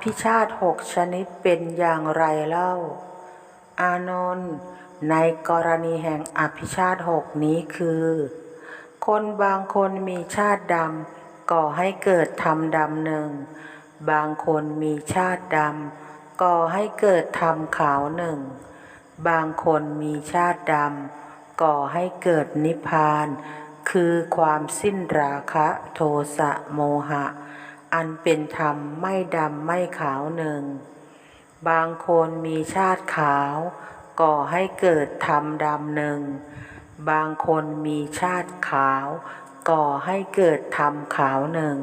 อภิชาติหกชนิดเป็นอย่างไรเล่า อานนท์ในกรณีแห่งอภิชาติหกนี้คือ คนบางคนมีชาติดำก่อให้เกิดธรรมดำหนึ่ง บางคนมีชาติดำก่อให้เกิดธรรมขาวหนึ่ง บางคนมีชาติดำก่อให้เกิดนิพพาน คือความสิ้นราคะโทสะโมหะ อันเป็นธรรมไม่ดำไม่ขาวหนึ่ง บางคนมีชาติขาว ก่อให้เกิดธรรมดำหนึ่ง บางคนมีชาติขาว ก่อให้เกิดธรรมขาวหนึ่ง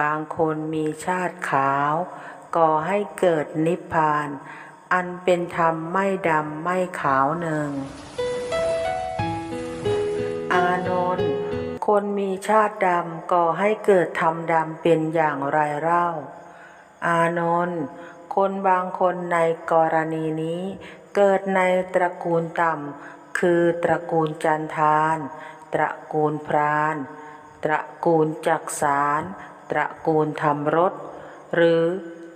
บางคนมีชาติขาว ก่อให้เกิดนิพพาน อันเป็นธรรมไม่ดำไม่ขาวหนึ่ง คนมีชาติดำก่อให้เกิดธรรมดำเป็นอย่างไรเล่า อานนท์คนบางคนในกรณีนี้ เกิดในตระกูลต่ำคือตระกูลจันทาน ตระกูลพราน ตระกูลจักสารตระกูลธรรมรสหรือ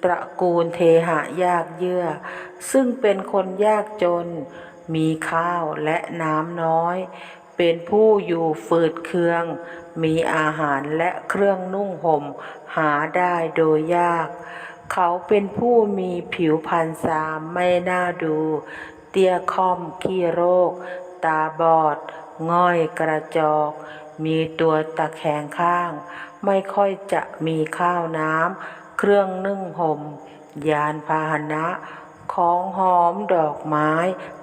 ตระกูลเทหะยากเยื่อ ซึ่งเป็นคนยากจน มีข้าวและน้ำน้อย เป็นผู้อยู่ฝืดเคือง มีอาหารและเครื่องนุ่งห่ม หาได้โดยยาก เขาเป็นผู้มีผิวพรรณสามไม่น่าดู เตี้ยค่อมขี้โรค ตาบอด ง่อยกระจอก มีตัวตะแคงข้าง ไม่ค่อยจะมีข้าวน้ำ เครื่องนึ่งห่ม ยานพาหนะ ของหอมดอกไม้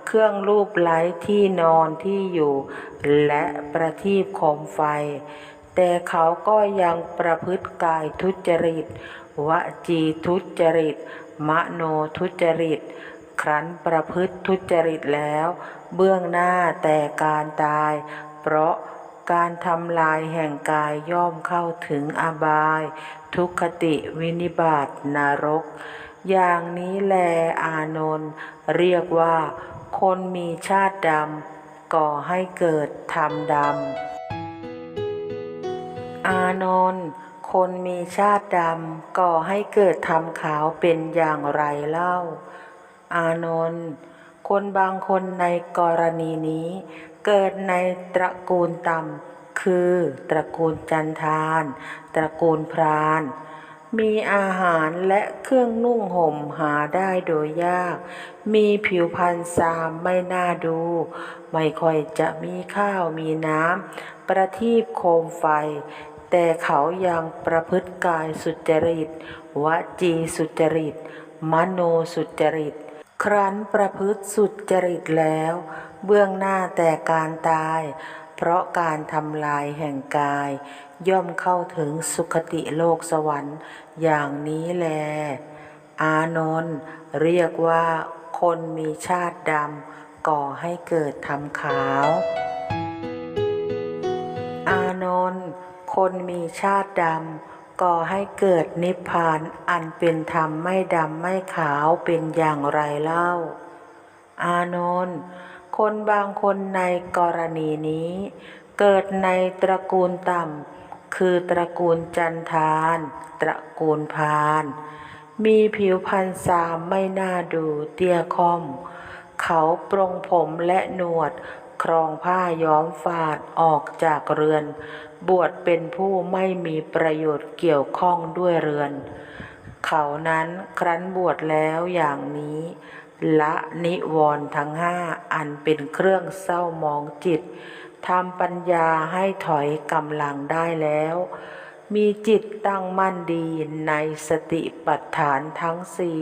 เครื่องรูปไล้ที่นอนที่อยู่ และประทีปโคมไฟ แต่เขาก็ยังประพฤติกายทุจริต วจีทุจริต มโนทุจริต ครั้นประพฤติทุจริตแล้ว เบื้องหน้าแต่การตาย เพราะการทำลายแห่งกายย่อมเข้าถึงอบาย ทุกขติวินิบาตนรก อย่างนี้แลอานนท์เรียกว่า คนมีชาติดำก่อให้เกิดธรรมดำ อานนท์คนมีชาติดำก่อให้เกิดธรรมขาวเป็นอย่างไรเล่า อานนท์คนบางคนในกรณีนี้ เกิดในตระกูลต่ำคือตระกูลจันทาน ตระกูลพราน มีอาหารและเครื่องนุ่งห่มหาได้โดยยาก มีผิวพรรณซามไม่น่าดู ไม่ค่อยจะมีข้าวมีน้ำ ประทีปโคมไฟ แต่เขายังประพฤติกายสุจริต วจีสุจริต มโนสุจริต ครั้นประพฤติสุจริตแล้ว เบื้องหน้าแต่การตาย เพราะการทำลายแห่งกาย ย่อมเข้าถึงสุคติโลกสวรรค์อย่างนี้แล อานนท์เรียกว่าคนมีชาติดำก่อให้เกิดธรรมขาว อานนท์คนมีชาติดำก่อให้เกิดนิพพานอันเป็นธรรมไม่ดำไม่ขาวเป็นอย่างไรเล่า อานนท์ คนบางคนในกรณีนี้ เกิดในตระกูลต่ำ คือตระกูลจันทาน ตระกูลพาน มีผิวพรรณสามไม่น่าดูเตี้ยคอม เขาปรงผมและหนวด ครองผ้าย้อมฝาดออกจากเรือน บวชเป็นผู้ไม่มีประโยชน์เกี่ยวข้องด้วยเรือน เขานั้นครั้นบวชแล้วอย่างนี้ ละนิวรณ์ทั้งห้าอันเป็นเครื่องเศร้ามองจิตทำปัญญาให้ถอยกำลังได้แล้ว มีจิตตั้งมั่นดีในสติปัฏฐานทั้งสี่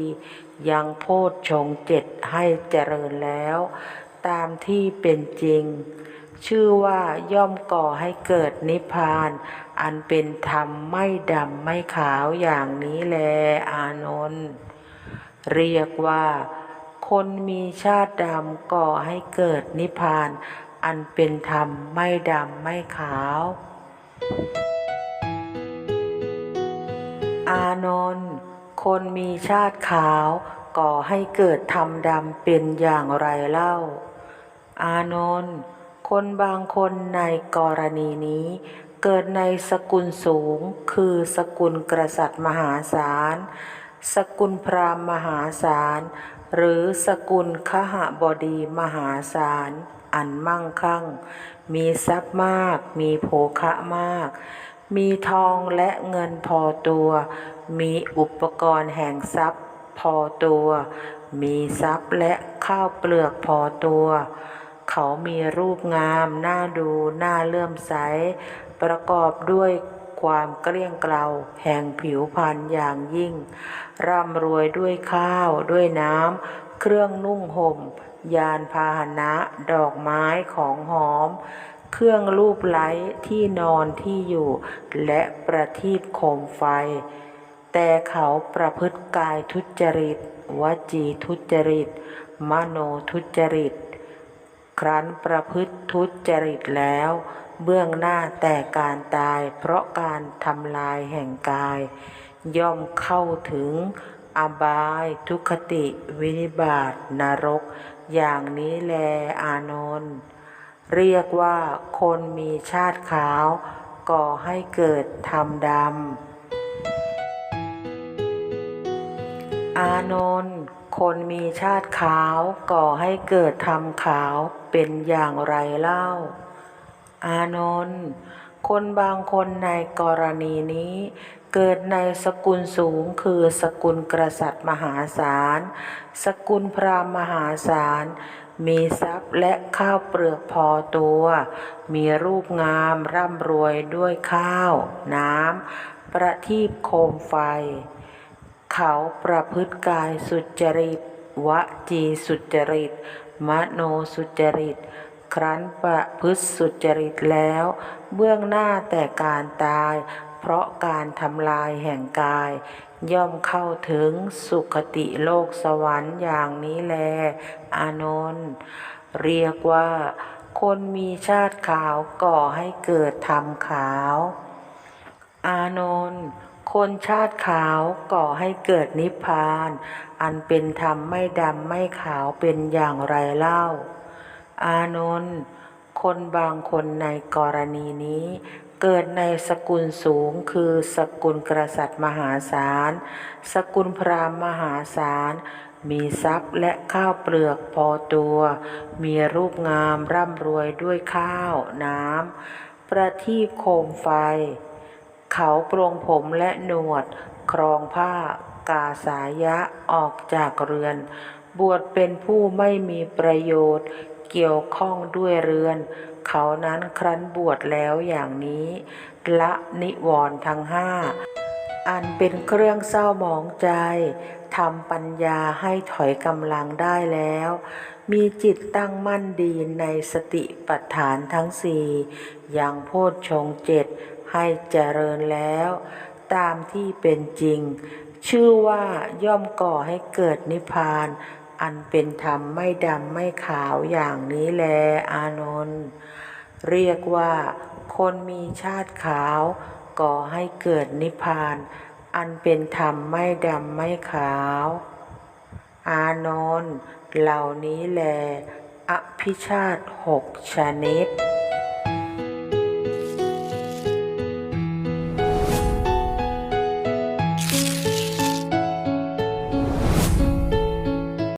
ยังโพชฌงเจ็ดให้เจริญแล้ว ตามที่เป็นจริง ชื่อว่าย่อมก่อให้เกิดนิพพาน อันเป็นธรรมไม่ดำไม่ขาวอย่างนี้แลอานนท์เรียกว่า คนมีชาติดำก่อให้เกิดนิพพาน อันเป็นธรรมไม่ดำไม่ขาว อานนท์คนมีชาติขาวก่อให้เกิดธรรมดำเป็นอย่างไรเล่า อานนท์คนบางคนในกรณีนี้ เกิดในสกุลสูงคือสกุลกษัตริย์มหาศาล สกุลพราหมณ์มหาศาล หรือสกุลขหบดีมหาศาล อันมั่งคั่ง มีทรัพย์มาก มีโภคะมาก มีทองและเงินพอตัว มีอุปกรณ์แห่งทรัพย์พอตัว มีทรัพย์และข้าวเปลือกพอตัว เขามีรูปงาม น่าดู น่าเลื่อมใส ประกอบด้วย ความเกลี้ยงเกลาแห่งผิวพรรณอย่างยิ่ง ร่ำรวยด้วยข้าวด้วยน้ำ เครื่องนุ่งห่ม ยานพาหนะ ดอกไม้ของหอม เครื่องรูปไล้ที่นอนที่อยู่ และประทีปโคมไฟ แต่เขาประพฤติกายทุจริต วจีทุจริต มโนทุจริต ครั้นประพฤติทุจริตแล้ว เบื้องหน้าแต่การตาย เพราะการทำลายแห่งกาย ย่อมเข้าถึงอบายทุกขติวินิบาตนรก อย่างนี้แลอานนท์เรียกว่าคนมีชาติขาว ก่อให้เกิดธรรมดำ อานนท์คนมีชาติขาว ก่อให้เกิดธรรมขาวเป็นอย่างไรเล่า อานนท์คนบางคนในกรณีนี้ เกิดในสกุลสูงคือสกุลกษัตริย์มหาศาล สกุลพราหมณ์มหาศาล มีทรัพย์และข้าวเปลือกพอตัว มีรูปงามร่ำรวยด้วยข้าว น้ำ ประทีปโคมไฟ เขาประพฤติกายสุจริตวจีสุจริต มโนสุจริต ครั้นประพฤติสุจริตแล้ว เบื้องหน้าแต่การตาย เพราะการทำลายแห่งกาย ย่อมเข้าถึงสุคติโลกสวรรค์อย่างนี้แล อานนท์เรียกว่า คนมีชาติขาวก่อให้เกิดธรรมขาว อานนท์คนชาติขาวก่อให้เกิดนิพพาน อันเป็นธรรมไม่ดำไม่ขาวเป็นอย่างไรเล่า อานนท์คนบางคนในกรณีนี้ เกิดในสกุลสูงคือสกุลกษัตริย์มหาศาล สกุลพราหมณ์มหาศาล มีทรัพย์และข้าวเปลือกพอตัว มีรูปงามร่ำรวยด้วยข้าว น้ำ ประทีปโคมไฟ เขาปรงผมและหนวด ครองผ้ากาสายะออกจากเรือน บวชเป็นผู้ไม่มีประโยชน์ เกี่ยวข้องด้วยเรือน เขานั้นครั้นบวชแล้วอย่างนี้ ละนิวรณ์ทั้งห้าอันเป็นเครื่องเศร้าหมองใจทำปัญญาให้ถอยกำลังได้แล้ว มีจิตตั้งมั่นดีในสติปัฏฐานทั้งสี่อย่างโพชฌงเจ็ดให้เจริญแล้ว ตามที่เป็นจริง ชื่อว่าย่อมก่อให้เกิดนิพพาน อันเป็นธรรมไม่ดำไม่ขาวอย่างนี้แล อานนท์เรียกว่า คนมีชาติขาวก่อให้เกิดนิพพาน อันเป็นธรรมไม่ดำไม่ขาว อานนท์เหล่านี้แล อภิชาติหกชนิด